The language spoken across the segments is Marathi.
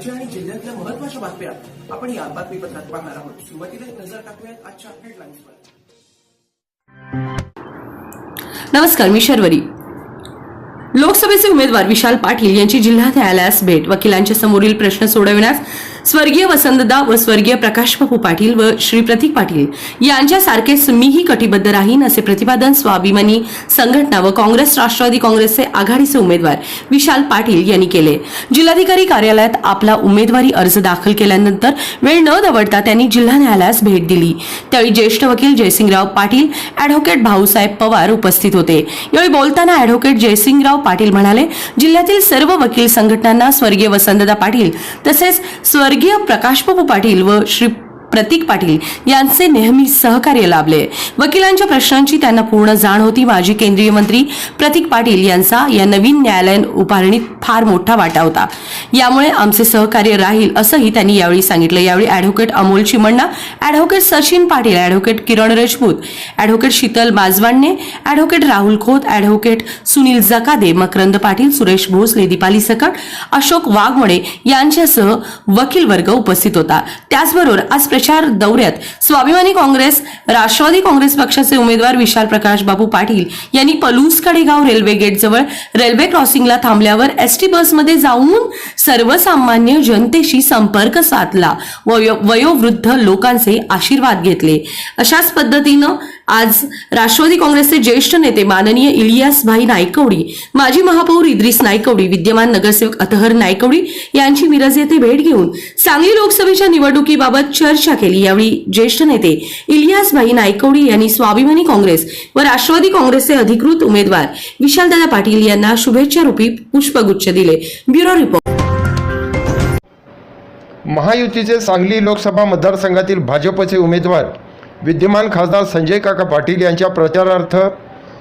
राज्य आणि जिल्ह्यातल्या महत्त्वाच्या बातम्या आपण या बातमीपत्रात पाहणार आहोत. सुरुवातीला एक नजर टाकूयात आजच्या हेडलाईन्सवर नमस्कार मी शर्वरी. लोकसभेचे उमेदवार विशाल पाटील यांची जिल्हा न्यायालयास भेट. वकिलांच्या समोरील प्रश्न सोडविण्यास स्वर्गीय वसंतदा व स्वर्गीय प्रकाशबाबू पाटील व श्री प्रतीक पाटील यांच्यासारखेच मीही कटिबद्ध राहीन असे प्रतिपादन स्वाभिमानी संघटना व काँग्रेस राष्ट्रवादी काँग्रेसचे आघाडीचे उमेदवार विशाल पाटील यांनी केले. जिल्हाधिकारी कार्यालयात आपला उमेदवारी अर्ज दाखल केल्यानंतर वेळ न दवडता त्यांनी जिल्हा न्यायालयास भेट दिली. त्यावेळी ज्येष्ठ वकील जयसिंगराव पाटील अॅडव्होकेट भाऊसाहेब पवार उपस्थित होते. यावेळी बोलताना अॅडव्होकेट जयसिंगराव पाटील म्हणाले जिल्ह्यातील सर्व वकील संघटनांना स्वर्गीय वसंतदा पाटील तसेच स्वर्ग स्वर्गीय प्रकाशबाबू पाटील व श्री प्रतीक पाटील यांचे नेहमी सहकार्य लाभले. वकिलांच्या प्रश्नांची त्यांना पूर्ण जाण होती. माजी केंद्रीय मंत्री प्रतीक पाटील यांचा या नवीन न्यायालयीन उभारणीत फार मोठा वाटा होता. यामुळे आमचे सहकार्य राहील असंही त्यांनी यावेळी सांगितलं. यावेळी advocate Amol Chimanna advocate Sachin Patil advocate Kiran Rajput advocate Sheetal बाजवांने advocate Rahul Khot advocate Sunil Jakade Makarand Patil Suresh Bhosale Deepali Sakat Ashok Waghmode यांच्यासह वकील वर्ग उपस्थित होता. त्याचबरोबर आज प्रचार दौऱ्यात स्वाभिमानी काँग्रेस राष्ट्रवादी काँग्रेस पक्षाचे उमेदवार विशाल प्रकाश बाबू पाटील यांनी पलूस कडेगाव रेल्वे गेटजवळ रेल्वे क्रॉसिंगला थांबल्यावर एसटी बसमध्ये जाऊन सर्वसामान्य जनतेशी संपर्क साधला. वयो वयोवृद्ध लोकांचे आशीर्वाद घेतले. अशाच पद्धतीनं आज राष्ट्रवादी काँग्रेसचे ज्येष्ठ नेते माननीय इलियास भाई नायकवडी माजी महापौर इद्रिस नायकवडी विद्यमान नगरसेवक अतहर नायकवडी यांची मिरज येथे भेट घेऊन सांगली लोकसभेच्या निवडणुकीबाबत चर्चा केली. यावेळी ज्येष्ठ नेते इलियास भाई नायकवडी यांनी स्वाभिमानी काँग्रेस व राष्ट्रवादी काँग्रेसचे अधिकृत उमेदवार विशालदादा पाटील यांना शुभेच्छा रूपी पुष्पगुच्छ दिले. Bureau report. महायुतीचे सांगली लोकसभा मतदारसंघातील भाजपचे उमेदवार विद्यमान खासदार संजय काका पाटील यांच्या प्रचारार्थ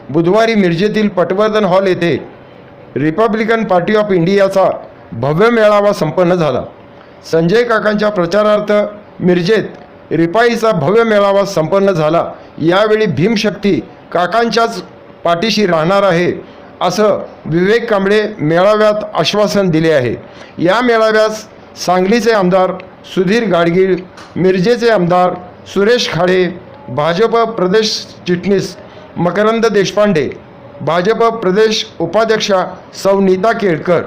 बुधवारी मिरजेतील पटवर्धन हॉल येथे रिपब्लिकन पार्टी ऑफ इंडियाचा भव्य मेळावा संपन्न झाला. संजय काकांच्या प्रचारार्थ मिरजेत रिपाईचा भव्य मेळावा संपन्न झाला. यावेळी भीमशक्ती काकांच्याच पाठीशी राहणार आहे असं विवेक कांबळे मेळाव्यात आश्वासन दिले आहे. या मेळाव्यास सांगलीचे आमदार सुधीर गाडगीळ मिरजेचे आमदार सुरेश खाडे भाजप प्रदेश चिटणीस मकरंद देशपांडे भाजप प्रदेश उपाध्यक्षा सौ नीता केळकर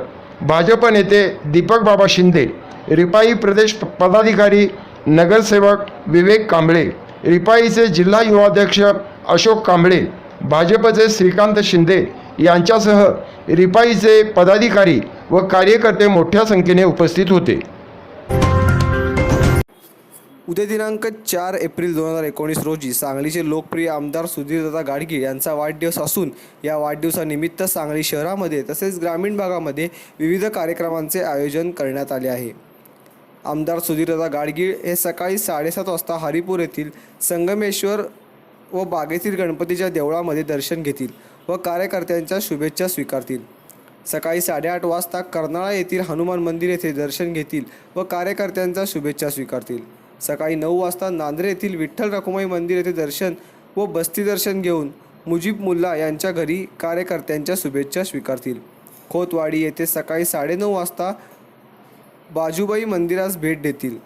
भाजप नेते दीपक बाबा शिंदे रिपाई प्रदेश पदाधिकारी नगरसेवक विवेक कांबळे रिपाईचे जिल्हा युवाध्यक्ष अशोक कांबळे भाजपचे श्रीकांत शिंदे यांच्यासह रिपाईचे पदाधिकारी व कार्यकर्ते मोठ्या संख्येने उपस्थित होते. उद्या दिनांक चार एप्रिल दोन हजार एकोणीस रोजी सांगलीचे लोकप्रिय आमदार सुधीरदादा गाडगीळ यांचा वाढदिवस असून या वाढदिवसानिमित्त सांगली शहरामध्ये तसेच ग्रामीण भागामध्ये विविध कार्यक्रमांचे आयोजन करण्यात आले आहे. आमदार सुधीरदादा गाडगीळ हे सकाळी साडेसात वाजता हरिपूर येथील संगमेश्वर व बागेतील गणपतीच्या देवळामध्ये दर्शन घेतील व कार्यकर्त्यांच्या शुभेच्छा स्वीकारतील. सकाळी साडेआठ वाजता कर्नाळा येथील हनुमान मंदिर येथे दर्शन घेतील व कार्यकर्त्यांच्या शुभेच्छा स्वीकारतील. सकाळी नऊ वाजता नांद्रे येथील विठ्ठल रखुमाई मंदिर येथे दर्शन व बस्ती दर्शन घेऊन मुजीब मुल्ला यांच्या घरी कार्यकर्त्यांच्या शुभेच्छा स्वीकारतील. खोतवाडी येथे सकाळी साडेनऊ वाजता बाजूबाई मंदिरास भेट देतील.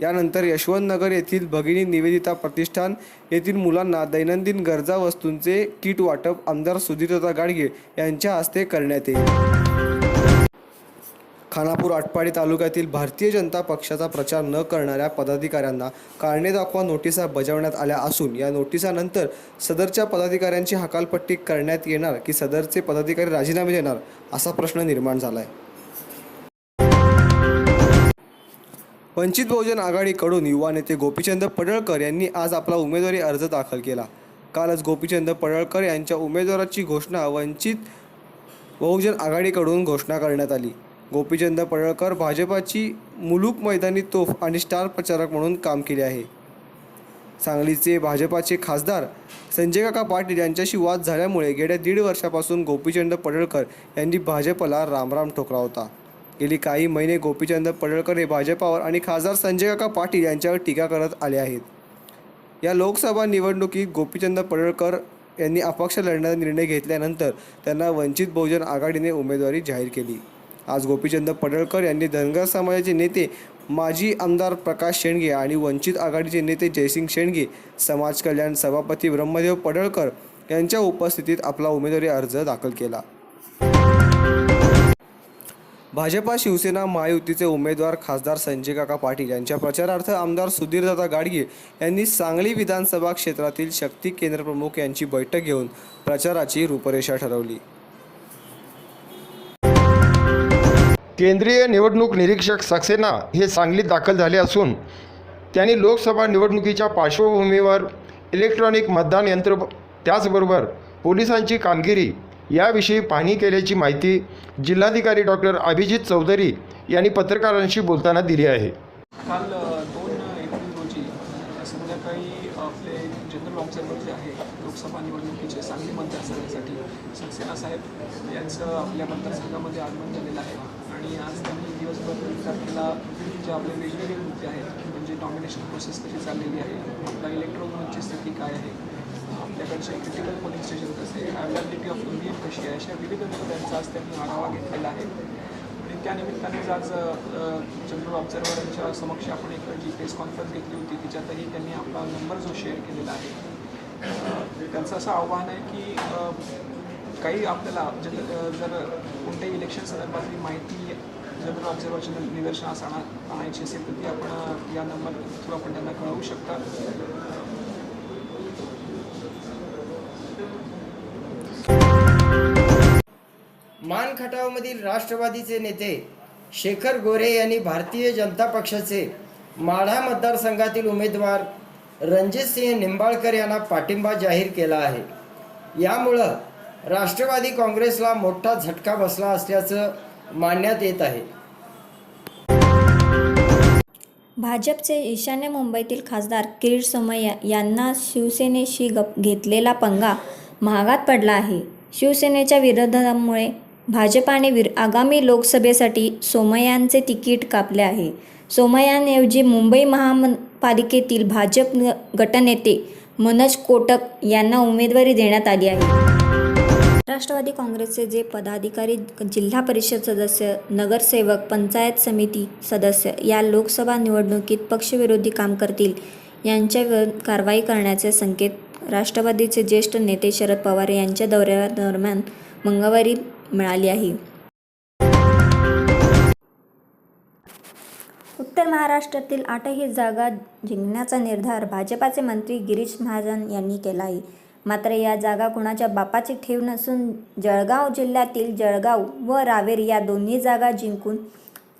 यानंतर यशवंतनगर येथील भगिनी निवेदिता प्रतिष्ठान येथील मुलांना दैनंदिन गरजा वस्तूंचे किट वाटप आमदार सुधीरता गाडगे यांच्या हस्ते करण्यात येईल. खानापूर आटपाडी तालुक्यातील भारतीय जनता पक्षाचा प्रचार न करणाऱ्या पदाधिकाऱ्यांना कारणे दाखवा नोटिसा बजावण्यात आल्या असून या नोटिसानंतर सदरच्या पदाधिकाऱ्यांची हकालपट्टी करण्यात येणार की सदरचे पदाधिकारी राजीनामे देणार असा प्रश्न निर्माण झाला आहे वंचित बहुजन आघाडीकडून युवा नेते गोपीचंद पडळकर यांनी आज आपला उमेदवारी अर्ज दाखल केला. कालच गोपीचंद पडळकर यांच्या उमेदवाराची घोषणा वंचित बहुजन आघाडीकडून घोषणा करण्यात आली. गोपीचंद पडळकर भाजपाची मुलूक मैदानी तोफ आणि स्टार प्रचारक म्हणून काम केले आहे. सांगलीचे भाजपाचे खासदार संजय काका पाटील यांच्याशी वाद झाल्यामुळे गेल्या दीड वर्षापासून गोपीचंद पडळकर यांनी भाजपला रामराम ठोकला होता. गेली काही महिने गोपीचंद पडळकर हे भाजपावर आणि खासदार संजय काका पाटील यांच्यावर टीका करत आले आहेत. या लोकसभा निवडणुकीत गोपीचंद पडळकर यांनी अपक्ष लढण्याचा निर्णय घेतल्यानंतर त्यांना वंचित बहुजन आघाडीने उमेदवारी जाहीर केली. आज गोपीचंद पडळकर यांनी धनगर समाजाचे नेते माजी आमदार प्रकाश शेंडगे आणि वंचित आघाडीचे नेते जयसिंग शेंडगे समाज कल्याण सभापती ब्रह्मदेव पडळकर यांच्या उपस्थितीत आपला उमेदवारी अर्ज दाखल केला. भाजपा शिवसेना महायुतीचे उमेदवार खासदार संजय काका पाटील यांच्या प्रचारार्थ आमदार सुधीरदादा गाडगे यांनी सांगली विधानसभा क्षेत्रातील शक्ती केंद्रप्रमुख यांची बैठक घेऊन प्रचाराची रूपरेषा ठरवली. केंद्रीय निवडणूक निरीक्षक सक्सेना हे सांगलीत दाखल झाले असून त्यांनी लोकसभा निवडणुकीच्या पार्श्वभूमीवर इलेक्ट्रॉनिक मतदान यंत्र त्याचबरोबर पोलिसांची कामगिरी याविषयी पाहणी केल्याची माहिती जिल्हाधिकारी डॉक्टर अभिजित चौधरी यांनी पत्रकारांशी बोलताना दिली आहे. काल दोन एप्रिल रोजी संध्याकाळी आपले जनरल ऑब्झर्वर जे आहे लोकसभा निवडणुकीचे सांगली मतदारसंघासाठी सक्सेना साहेब यांचं आपल्या मतदारसंघामध्ये आगमन झालेलं आहे. आणि आज त्यांनी दिवसभर तारखेला जे आपले वेगवेगळे मुद्दे आहेत म्हणजे नॉमिनेशन प्रोसेस कशी चाललेली आहे आपला इलेक्ट्रॉनिकची स्थिती काय आहे आपल्याकडचे क्रिटिकल पोलिंग स्टेशन कसे अवेलेबिलिटी ऑफ इंडियन कशी आहे अशा विविध मुद्द्यांचा आज त्यांनी आढावा घेतलेला आहे. आणि त्यानिमित्ताने आज जनरल ऑब्झर्वरांच्या समक्ष आपण एक जी प्रेस कॉन्फरन्स घेतली होती तिच्यातही त्यांनी आपला नंबर जो शेअर केलेला आहे. त्यांचं असं आव्हान आहे की काही आपल्याला जर कोणत्याही इलेक्शन संदर्भातली माहिती जनरल ऑब्झर्वेशन निदर्शनास आणा आणायची असेल तर ती आपण या नंबर थ्रू आपण त्यांना कळवू शकता. मान खटावमधील राष्ट्रवादीचे नेते शेखर गोरे यांनी भारतीय जनता पक्षाचे माढा मतदारसंघातील उमेदवार रणजितसिंह निंबाळकर यांना पाठिंबा जाहीर केला आहे. यामुळं राष्ट्रवादी काँग्रेसला मोठा झटका बसला असल्याचं मानण्यात येत आहे. भाजपचे ईशान्य मुंबईतील खासदार किरीट सोमय्या यांना शिवसेनेशी गप घेतलेला पंगा महागात पडला आहे. शिवसेनेच्या विरोधामुळे भाजपाने विर आगामी लोकसभेसाठी सोमय्यांचे तिकीट कापले आहे. सोमय्यांऐवजी मुंबई महापालिकेतील भाजप गटनेते मनोज कोटक यांना उमेदवारी देण्यात आली आहे. राष्ट्रवादी काँग्रेसचे जे पदाधिकारी जिल्हा परिषद सदस्य नगरसेवक पंचायत समिती सदस्य या लोकसभा निवडणुकीत पक्षविरोधी काम करतील यांच्यावर कारवाई करण्याचे संकेत राष्ट्रवादीचे ज्येष्ठ नेते शरद पवार यांच्या दौऱ्यादरम्यान मंगळवारी मिळाली आहे. उत्तर महाराष्ट्रातील आठही जागा जिंकण्याचा निर्धार भाजपाचे मंत्री गिरीश महाजन यांनी केला आहे. मात्र या जागा कुणाच्या बापाची ठेव नसून जळगाव जिल्ह्यातील जळगाव व रावेर या दोन्ही जागा जिंकून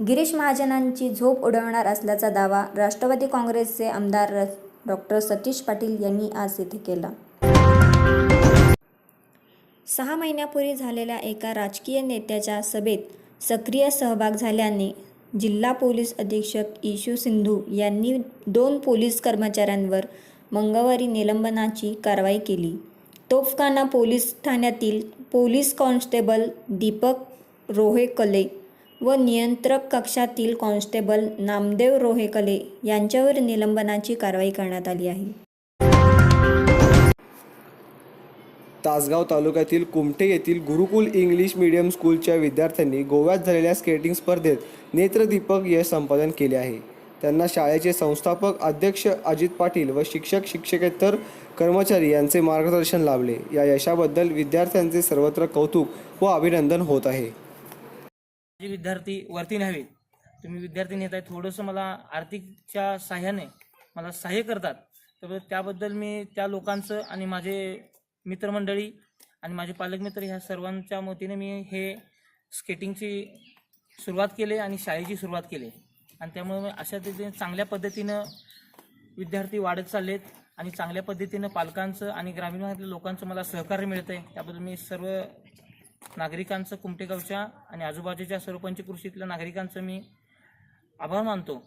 गिरीश महाजनांची झोप उडवणार असल्याचा दावा राष्ट्रवादी काँग्रेसचे आमदार डॉक्टर सतीश पाटील यांनी आज येथे केला. सहा महिन्यापूर्वी झालेल्या एका राजकीय नेत्याच्या सभेत सक्रिय सहभाग झाल्याने जिल्हा पोलीस अधीक्षक इशू सिंधू यांनी दोन पोलीस कर्मचाऱ्यांवर मंगळवारी निलंबनाची कारवाई केली. तोफखाना पोलीस ठाण्यातील पोलीस कॉन्स्टेबल दीपक रोहेकले व नियंत्रक कक्षातील कॉन्स्टेबल नामदेव रोहेकले यांच्यावर निलंबनाची कारवाई करण्यात आली आहे. तासगाव तालुक्यातील कुमठे येथील गुरुकुल इंग्लिश मीडियम स्कूलच्या विद्यार्थ्यांनी गोव्यात झालेल्या स्केटिंग स्पर्धेत नेत्रदीपक यश संपादन केले आहे. त्यांना शाळेचे संस्थापक अध्यक्ष अजित पाटील व शिक्षक शिक्षकेतर कर्मचारी यांचे मार्गदर्शन लाभले. या यशाबद्दल विद्यार्थ्यांचे सर्वत्र कौतुक व अभिनंदन होत आहे. जे विद्यार्थी वरती न्यावेत तुम्ही विद्यार्थी नेताय थोडंसं मला आर्थिकच्या सहाय्याने मला सहाय्य करतात. तर त्याबद्दल मी त्या लोकांचं आणि माझे मित्रमंडळी आणि माझे पालकमित्र ह्या सर्वांच्या मतीने मी हे स्केटिंगची सुरुवात केली आणि शाळेची सुरुवात केली. आणि त्यामुळे अशा तिथे चांगल्या पद्धतीनं विद्यार्थी वाढत चाललेत आणि चांगल्या पद्धतीनं पालकांचं आणि ग्रामीण भागातल्या लोकांचं मला सहकार्य मिळतं आहे त्याबद्दल मी सर्व नागरिकांचं कुमटेगावच्या आणि आजूबाजूच्या सर्व पंचकृषीतल्या नागरिकांचं मी आभार मानतो.